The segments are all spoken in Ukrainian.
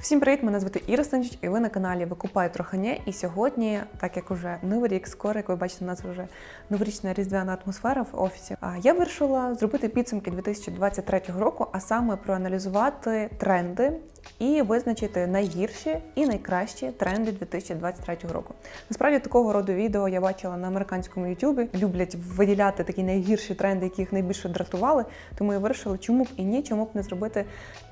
Всім привіт! Мене звати Іра Станчич, і ви на каналі Викупай Трохані. І сьогодні, так як уже новий рік скоро, як ви бачите, у нас вже новорічна різдвяна атмосфера в офісі. А я вирішила зробити підсумки 2023 року, а саме проаналізувати тренди і визначити найгірші і найкращі тренди 2023 року. Насправді такого роду відео я бачила на американському Ютубі. Люблять виділяти такі найгірші тренди, які їх найбільше дратували. Тому я вирішила, чому б і ні, чому б не зробити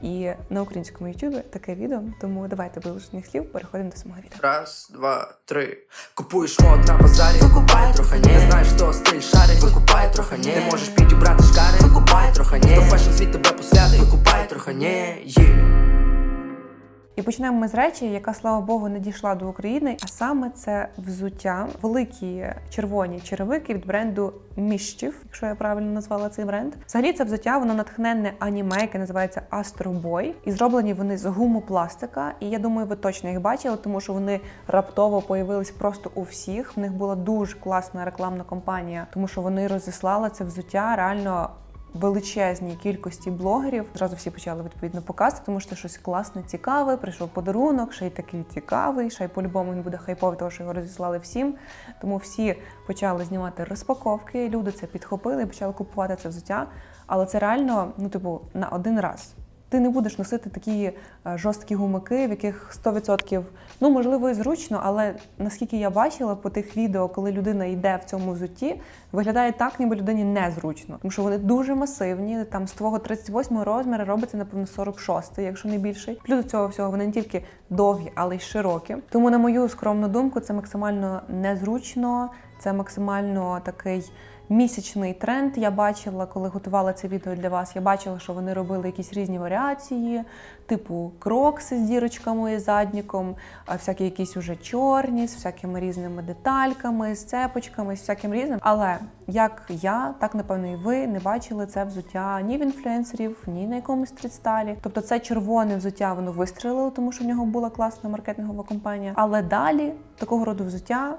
і на українському Ютубі таке відео. Тому давайте без лишніх слів переходимо до самого відео. Раз, два, три. Купуєш мод на базарі, викупай трохи не знаєш, хто стиль шарить, викупай трохи не Не можеш підібрати шкари, викупай трохи не Хто фешн світ тебе посвятить, викупай трохи не є. І почнемо ми з речі, яка слава Богу не дійшла до України. А саме це взуття, великі червоні черевики від бренду Міщів, якщо я правильно назвала цей бренд. Взагалі це взуття, воно натхненне аніме, яке називається Boy. І зроблені вони з гумопластика. І я думаю, ви точно їх бачили, тому що вони раптово появились просто у всіх. В них була дуже класна рекламна кампанія, тому що вони розіслали це взуття реально величезній кількості блогерів. Зразу всі почали відповідно показувати, тому що щось класне, цікаве. Прийшов подарунок, ще й такий цікавий. Ще й по-любому він буде хайповий, тому що його розіслали всім. Тому всі почали знімати розпаковки. Люди це підхопили почали купувати це взуття. Але це реально, ну типу, на один раз. Ти не будеш носити такі е, жорсткі гумаки, в яких 100%, ну можливо, і зручно, але наскільки я бачила по тих відео, коли людина йде в цьому взутті, виглядає так, ніби людині незручно. Тому що вони дуже масивні. Там з твого 38 розміру робиться, напевно, 46, якщо не більший. Плюс до цього всього вони не тільки довгі, але й широкі. Тому, на мою скромну думку, це максимально незручно, це максимально такий. Місячний тренд я бачила, коли готувала це відео для вас. Я бачила, що вони робили якісь різні варіації, типу крокси з дірочками і задніком, а всякі якісь уже чорні, з всякими різними детальками, з цепочками, з всяким різним. Але як я, так напевно і ви не бачили це взуття ні в інфлюенсерів, ні на якомусь стрітстайлі. Тобто це червоне взуття воно вистрілило, тому що в нього була класна маркетингова компанія. Але далі такого роду взуття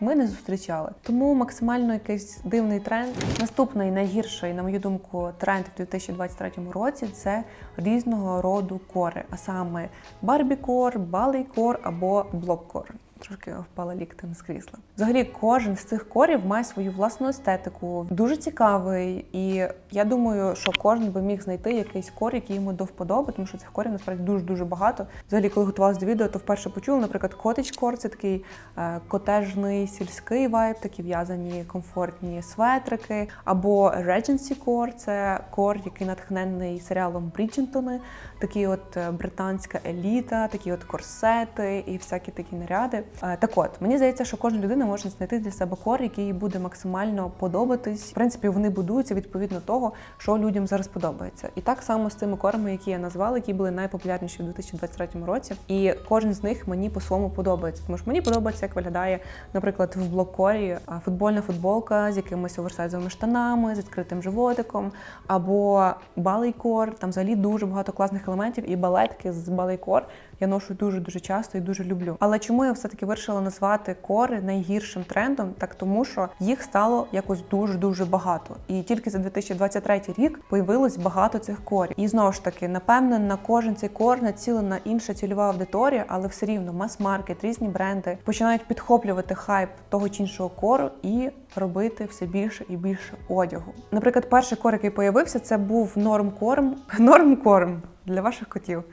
ми не зустрічали. Тому максимально якийсь дивний тренд. Наступний найгірший, на мою думку, тренд в 2023 році це різного роду кори, а саме барбікор, балейкор або блоккор. Трошки впала ліктем з крісла. Взагалі, кожен з цих корів має свою власну естетику, дуже цікавий, і я думаю, що кожен би міг знайти якийсь кор, який йому до вподоби, тому що цих корів насправді дуже дуже багато. Взагалі, коли готувалася до відео, то вперше почула, наприклад, котич кор це такий е, котежний сільський вайб, такі в'язані комфортні светрики, або Regency Core – це кор, який натхнений серіалом Бріджентони, такі от е, британська еліта, такі от корсети і всякі такі наряди. Е, Так от, мені здається, що кожна людина може знайти для себе кор, який їй буде максимально подобатись. В принципі, вони будуються відповідно того, що людям зараз подобається. І так само з цими корами, які я назвала, які були найпопулярніші в 2023 році. І кожен з них мені по-своєму подобається. Тому що мені подобається, як виглядає, наприклад, в блоккорі футбольна футболка з якимись оверсайзовими штанами, з відкритим животиком, або балейкор. Там взагалі дуже багато класних елементів, і балетки з балейкор я ношу дуже дуже часто і дуже люблю. Але чому я все-таки вирішила назвати кори найгіршим трендом? Так тому, що їх стало якось дуже дуже багато. І тільки за 2023 рік появилось багато цих корів. І знову ж таки, напевно, на кожен цей кор націлена інша цільова аудиторія, але все рівно мас-маркет, різні бренди починають підхоплювати хайп того чи іншого кору і робити все більше і більше одягу. Наприклад, перший кор, який появився, це був нормкорм. Нормкорм для ваших котів.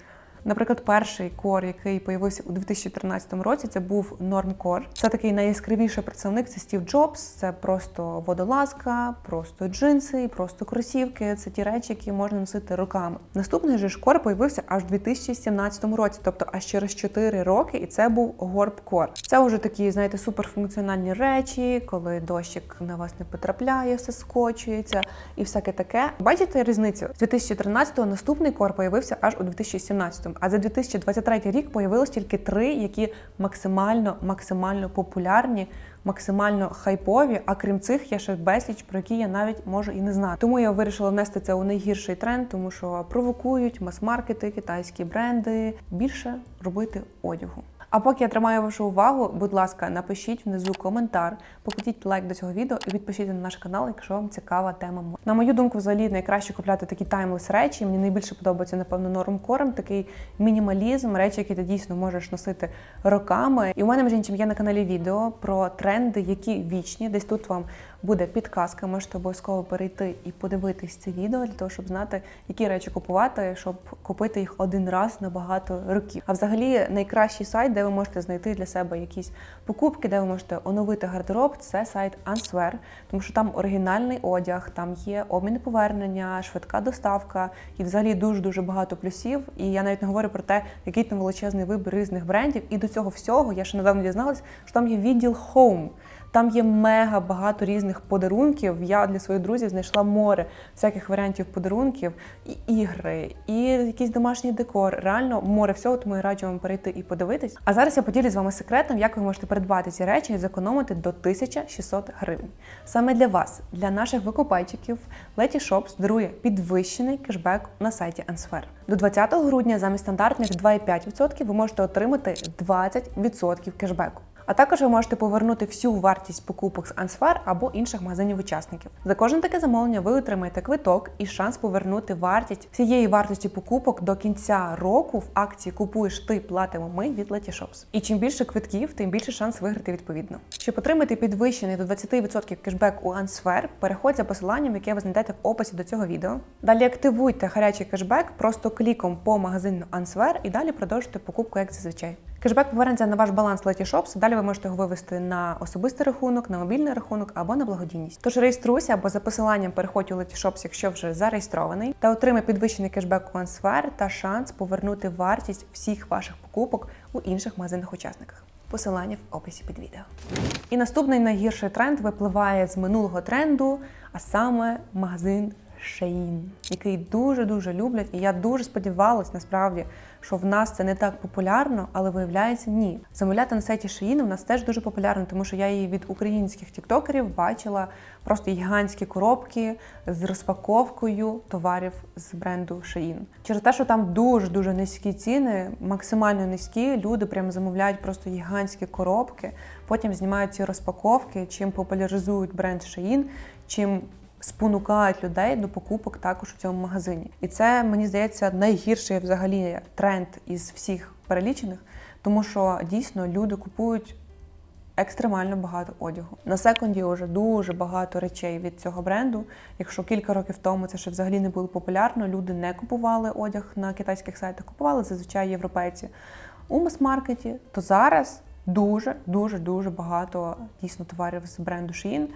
Наприклад, перший кор, який появився у 2013 році, це був нормкор. Це такий найяскравіший представник. Це Стів Джобс. Це просто водолазка, просто джинси, просто кросівки. Це ті речі, які можна носити руками. Наступний же ж кор появився аж у 2017 році, тобто аж через 4 роки, і це був горб-кор. Це вже такі, знаєте, суперфункціональні речі, коли дощик на вас не потрапляє, все скочується і всяке таке. Бачите різницю? З 2013-го наступний кор появився аж у 2017-му. А за 2023 рік появилось тільки три, які максимально максимально популярні, максимально хайпові. А крім цих, є ще безліч, про які я навіть можу і не знати. Тому я вирішила внести це у найгірший тренд, тому що провокують мас-маркети, китайські бренди більше робити одягу. А поки я тримаю вашу увагу, будь ласка, напишіть внизу коментар, покладіть лайк до цього відео і підпишіться на наш канал, якщо вам цікава тема. На мою думку, взагалі найкраще купляти такі таймлес речі. Мені найбільше подобається, напевно, нормкорм, такий мінімалізм, речі, які ти дійсно можеш носити роками. І у мене між іншим є на каналі відео про тренди, які вічні. Десь тут вам буде підказка. Можете обов'язково перейти і подивитись це відео для того, щоб знати, які речі купувати, щоб купити їх один раз на багато років. А взагалі найкращий сайт, де ви можете знайти для себе якісь покупки, де ви можете оновити гардероб, це сайт Answear, тому що там оригінальний одяг, там є обмін повернення, швидка доставка і взагалі дуже дуже багато плюсів. І я навіть не говорю про те, який там величезний вибір різних брендів. І до цього всього я ще недавно дізналась, що там є відділ Home. Там є мега багато різних подарунків. Я для своїх друзів знайшла море всяких варіантів подарунків, і ігри, і якийсь домашній декор. Реально море всього, тому я раджу вам перейти і подивитись. А зараз я поділюсь з вами секретом, як ви можете придбати ці речі і зекономити до 1600 гривень. Саме для вас, для наших викупайчиків, Leti Shops дарує підвищений кешбек на сайті Answer. До 20 грудня замість стандартних 2,5% ви можете отримати 20% кешбеку. А також ви можете повернути всю вартість покупок з Answer або інших магазинів-учасників. За кожне таке замовлення ви отримаєте квиток і шанс повернути вартість всієї вартості покупок до кінця року в акції Купуєш ти, платимо ми від Letty Shops. І чим більше квитків, тим більше шанс виграти відповідно. Щоб отримати підвищений до 20% кешбек у Answer, переходь за посиланням, яке ви знайдете в описі до цього відео. Далі активуйте гарячий кешбек просто кліком по магазину Answer і далі продовжуйте покупку як зазвичай. Кешбек повернеться на ваш баланс Letty Shops, Далі ви можете його вивести на особистий рахунок, на мобільний рахунок або на благодійність. Тож реєструйся або за посиланням переходь у Letty Shops, якщо вже зареєстрований, та отримай підвищений кешбек у Answer та шанс повернути вартість всіх ваших покупок у інших магазинних учасниках. Посилання в описі під відео. І наступний найгірший тренд випливає з минулого тренду, а саме магазин Shein, який дуже дуже люблять, і я дуже сподівалась насправді, що в нас це не так популярно, але виявляється ні. Замовляти на сайті Shein в нас теж дуже популярно, тому що я її від українських тіктокерів бачила просто гігантські коробки з розпаковкою товарів з бренду Shein. Через те, що там дуже дуже низькі ціни, максимально низькі. Люди прямо замовляють просто гігантські коробки, потім знімають ці розпаковки, чим популяризують бренд Shein, чим спонукають людей до покупок також у цьому магазині. І це мені здається найгірший взагалі тренд із всіх перелічених, тому що дійсно люди купують. Екстремально багато одягу. На секунді вже дуже багато речей від цього бренду. Якщо кілька років тому це ще взагалі не було популярно, люди не купували одяг на китайських сайтах, купували зазвичай європейці у мас-маркеті, то зараз дуже, дуже, дуже багато дійсно товарів з бренду Shein.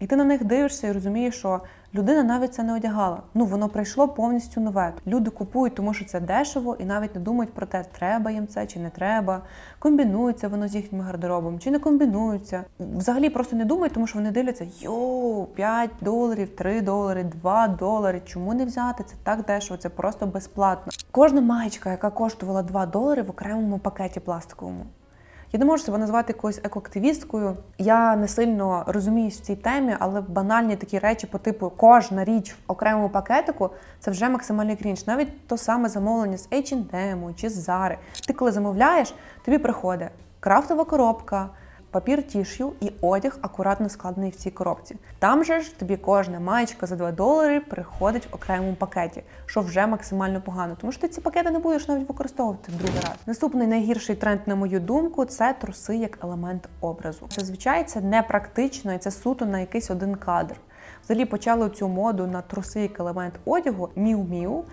І ти на них дивишся і розумієш, що людина навіть це не одягала. Ну воно прийшло повністю нове. Люди купують, тому що це дешево, і навіть не думають про те, треба їм це чи не треба. Комбінується воно з їхнім гардеробом, чи не комбінується. Взагалі просто не думають, тому що вони дивляться: йоу, 5 доларів, 3 долари, 2 долари. Чому не взяти? Це так дешево, це просто безплатно. Кожна маєчка, яка коштувала 2 долари в окремому пакеті пластиковому. Я не можу себе назвати якоюсь екоактивісткою. Я не сильно розуміюсь в цій темі, але банальні такі речі по типу кожна річ в окремому пакетику це вже максимальний крінж. Навіть то саме замовлення з H&M чи з Zara. Ти коли замовляєш, тобі приходить крафтова коробка. Папір тішю і одяг акуратно складений в цій коробці. Там же ж тобі кожна маєчка за 2 долари приходить в окремому пакеті, що вже максимально погано, тому що ти ці пакети не будеш навіть використовувати в другий раз. Наступний найгірший тренд, на мою думку, це труси як елемент образу. Зазвичай це не практично і це суто на якийсь один кадр. Взагалі почали цю моду на труси як елемент одягу міу-міу.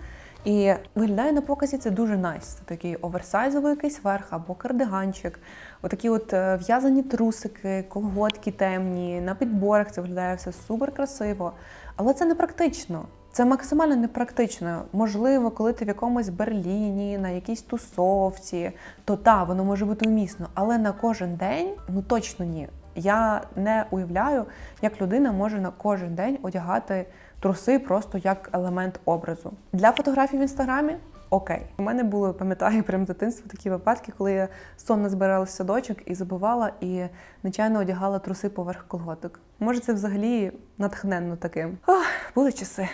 І виглядає на показі це дуже найс. Це такий оверсайзовий якийсь верх або кардиганчик. Отакі от е, в'язані трусики, колготки темні, на підборах це виглядає все супер красиво. Але це не практично. Це максимально непрактично. Можливо, коли ти в якомусь Берліні, на якійсь тусовці, то та, воно може бути умісно, але на кожен день ну точно ні. Я не уявляю, як людина може на кожен день одягати труси просто як елемент образу. Для фотографій в інстаграмі окей. У мене були, пам'ятаю, прям з дитинства такі випадки, коли я сонно збирала садочок і забувала і нечайно одягала труси поверх колготок. Може, це взагалі натхненно таким. Ох, були часи.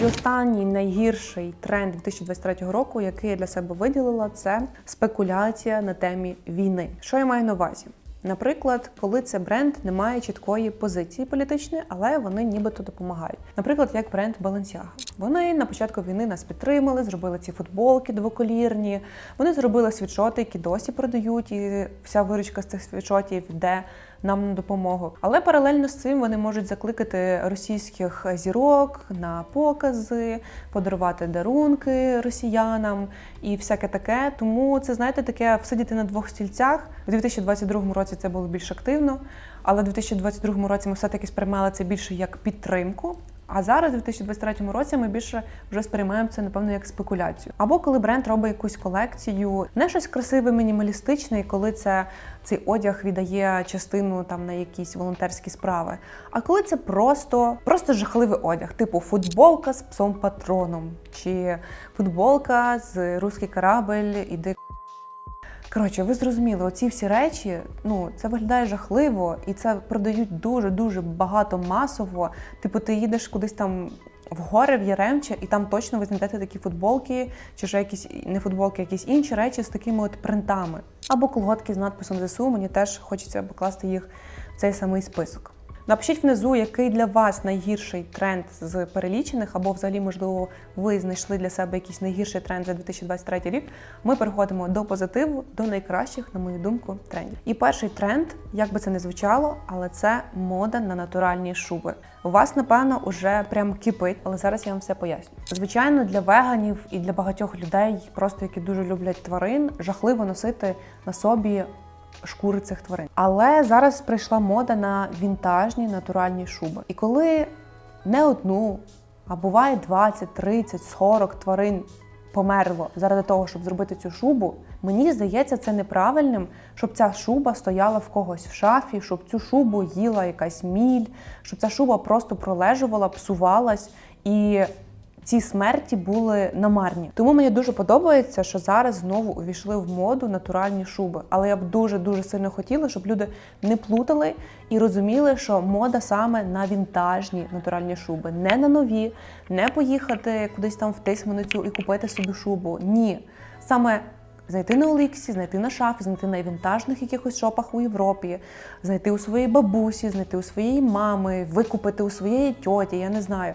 І останній найгірший тренд 2023 року, який я для себе виділила, це спекуляція на темі війни. Що я маю на увазі? Наприклад, коли це бренд не має чіткої позиції політичної, але вони нібито допомагають. Наприклад, як бренд Balenciaga. Вони на початку війни нас підтримали, зробили ці футболки двоколірні. Вони зробили світшоти, які досі продають, і вся виручка з цих світшотів йде нам на допомогу. Але паралельно з цим вони можуть закликати російських зірок на покази, подарувати дарунки росіянам і всяке таке. Тому це знаєте таке всидіти на двох стільцях. У 2022 році це було більш активно, але в 2022 році ми все-таки сприймали це більше як підтримку. А зараз, у 2023 році, ми більше вже сприймаємо це, напевно, як спекуляцію. Або коли бренд робить якусь колекцію, не щось красиве, мінімалістичне, і коли це цей одяг віддає частину там на якісь волонтерські справи. А коли це просто, просто жахливий одяг, типу футболка з псом патроном, чи футболка з русський корабель, іди Коротше, ви зрозуміли, оці всі речі, ну це виглядає жахливо, і це продають дуже дуже багато масово. Типу, ти їдеш кудись там в гори, в Яремче, і там точно ви знайдете такі футболки, чи ж якісь не футболки, якісь інші речі з такими от принтами. Або колготки з надписом ЗСУ. Мені теж хочеться покласти їх в цей самий список. Напишіть внизу, який для вас найгірший тренд з перелічених, або взагалі, можливо, ви знайшли для себе якийсь найгірший тренд за 2023 рік. Ми переходимо до позитиву, до найкращих, на мою думку, трендів. І перший тренд, як би це не звучало, але це мода на натуральні шуби. У вас, напевно, уже прям кипить, але зараз я вам все поясню. Звичайно, для веганів і для багатьох людей, просто які дуже люблять тварин, жахливо носити на собі шкури цих тварин. Але зараз прийшла мода на вінтажні натуральні шуби. І коли не одну, а буває 20, 30, 40 тварин померло заради того, щоб зробити цю шубу, мені здається, це неправильним, щоб ця шуба стояла в когось в шафі, щоб цю шубу їла якась міль, щоб ця шуба просто пролежувала, псувалась і ці смерті були намарні. Тому мені дуже подобається, що зараз знову увійшли в моду натуральні шуби. Але я б дуже дуже сильно хотіла, щоб люди не плутали і розуміли, що мода саме на вінтажні натуральні шуби, не на нові, не поїхати кудись там в тисменицю і купити собі шубу. Ні, саме. Знайти на Оліксі, знайти на шафі, знайти на вінтажних якихось шопах у Європі, знайти у своєї бабусі, знайти у своєї мами, викупити у своєї тьоті, я не знаю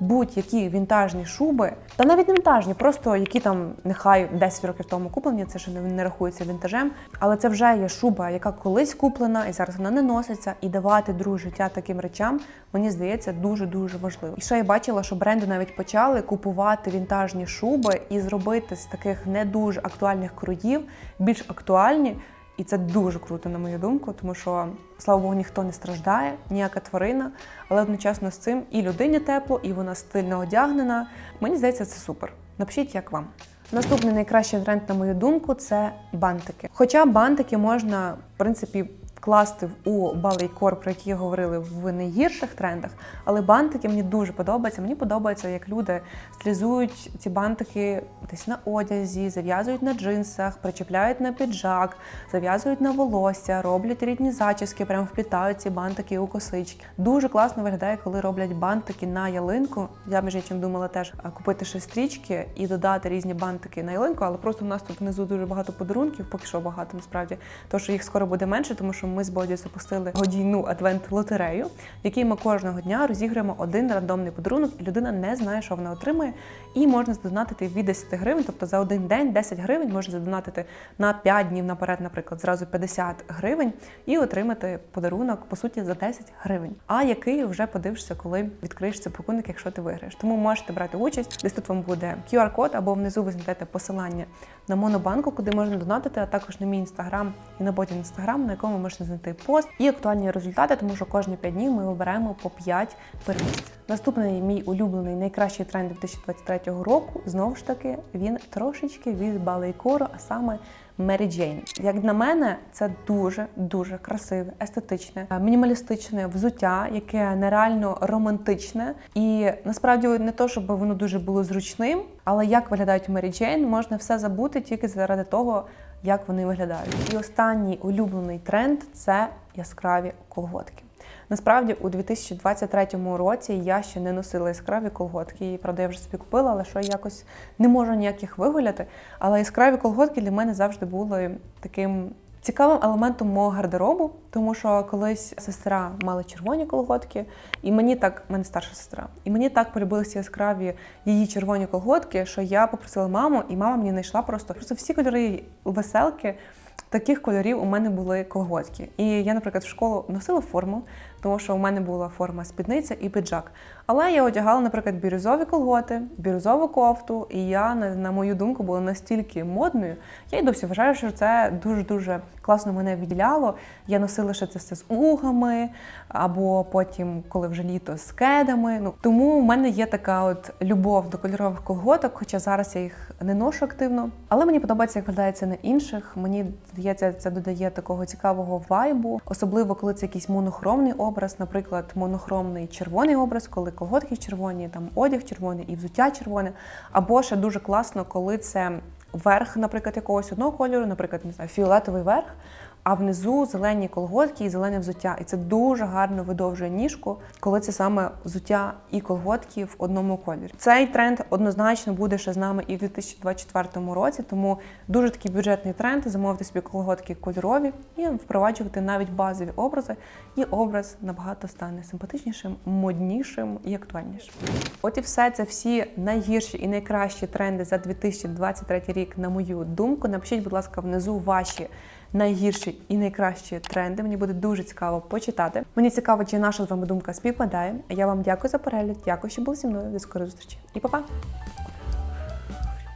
будь-які вінтажні шуби, та навіть не вінтажні, просто які там нехай 10 років тому куплені, це ще не, рахується вінтажем. Але це вже є шуба, яка колись куплена, і зараз вона не носиться. І давати друге життя таким речам, мені здається, дуже дуже важливо. І ще я бачила, що бренди навіть почали купувати вінтажні шуби і зробити з таких не дуже актуальних кроїв більш актуальні. І це дуже круто, на мою думку, тому що, слава Богу, ніхто не страждає, ніяка тварина, але одночасно з цим і людині тепло, і вона стильно одягнена. Мені здається, це супер. Напишіть, як вам. Наступний найкращий тренд, на мою думку, це бантики. Хоча бантики можна, в принципі, вкласти у балейкор, про які говорили в найгірших трендах, але бантики мені дуже подобаються. Мені подобається, як люди стилізують ці бантики десь на одязі, зав'язують на джинсах, причепляють на піджак, зав'язують на волосся, роблять рідні зачіски, прям вплітають ці бантики у косички. Дуже класно виглядає, коли роблять бантики на ялинку. Я між іншим думала теж купити ще і додати різні бантики на ялинку, але просто у нас тут внизу дуже багато подарунків, поки що багато насправді, що їх скоро буде менше, тому що ми з Боді запустили годійну адвент-лотерею, в якій ми кожного дня розіграємо один рандомний подарунок, і людина не знає, що вона отримує. І можна задонатити від 10 гривень, тобто за один день 10 гривень можна задонатити на 5 днів наперед, наприклад, зразу 50 гривень, і отримати подарунок по суті за 10 гривень. А який вже подивишся, коли відкриєш цей пакунок, якщо ти виграєш. Тому можете брати участь. Десь тут вам буде QR-код, або внизу ви знайдете посилання на монобанку, куди можна донатити, а також на мій інстаграм і на боті інстаграм, на якому можна знайти пост і актуальні результати, тому що кожні 5 днів ми вибираємо по 5 переможців. Наступний мій улюблений найкращий тренд 2023 року. Знову ж таки, він трошечки від балейкору, а саме Мері Джейн. Як на мене, це дуже дуже красиве, естетичне, е, мінімалістичне взуття, яке нереально романтичне. І насправді не то, щоб воно дуже було зручним, але як виглядають Мері Джейн, можна все забути тільки заради того, як вони виглядають. І останній улюблений тренд це яскраві колготки. Насправді, у 2023 році я ще не носила яскраві колготки. І правда, я вже собі купила, але що якось не можу ніяких вигуляти. Але яскраві колготки для мене завжди були таким. Цікавим елементом мого гардеробу, тому що колись сестра мала червоні колготки, і мені так, мене старша сестра, і мені так полюбилися яскраві її червоні колготки, що я попросила маму, і мама мені знайшла просто просто всі кольори веселки. Таких кольорів у мене були колготки. І я, наприклад, в школу носила форму, тому що у мене була форма спідниця і піджак. Але я одягала, наприклад, бірюзові колготи, бірюзову кофту, і я, на, мою думку, була настільки модною. Я й досі вважаю, що це дуже-дуже класно мене відділяло. Я носила ще це все з угами, або потім, коли вже літо, з кедами. Ну тому в мене є така от любов до кольорових колготок, хоча зараз я їх не ношу активно. Але мені подобається, як виглядає це на інших. Мені здається, це додає такого цікавого вайбу, особливо коли це якийсь монохромний образ, наприклад, монохромний червоний образ, коли колготки червоні, там одяг червоний і взуття червоне. Або ще дуже класно, коли це верх, наприклад, якогось одного кольору, наприклад, не знаю, фіолетовий верх. А внизу зелені колготки і зелене взуття. І це дуже гарно видовжує ніжку, коли це саме взуття і колготки в одному кольорі. Цей тренд однозначно буде ще з нами і в 2024 році, тому дуже такий бюджетний тренд замовити собі колготки кольорові і впроваджувати навіть базові образи, і образ набагато стане симпатичнішим, моднішим і актуальнішим. От і все це всі найгірші і найкращі тренди за 2023 рік, на мою думку. Напишіть, будь ласка, внизу ваші найгірші і найкращі тренди. Мені буде дуже цікаво почитати. Мені цікаво, чи наша з вами думка співпадає. Я вам дякую за перегляд. Дякую, що були зі мною. До скорої зустрічі. І па-па!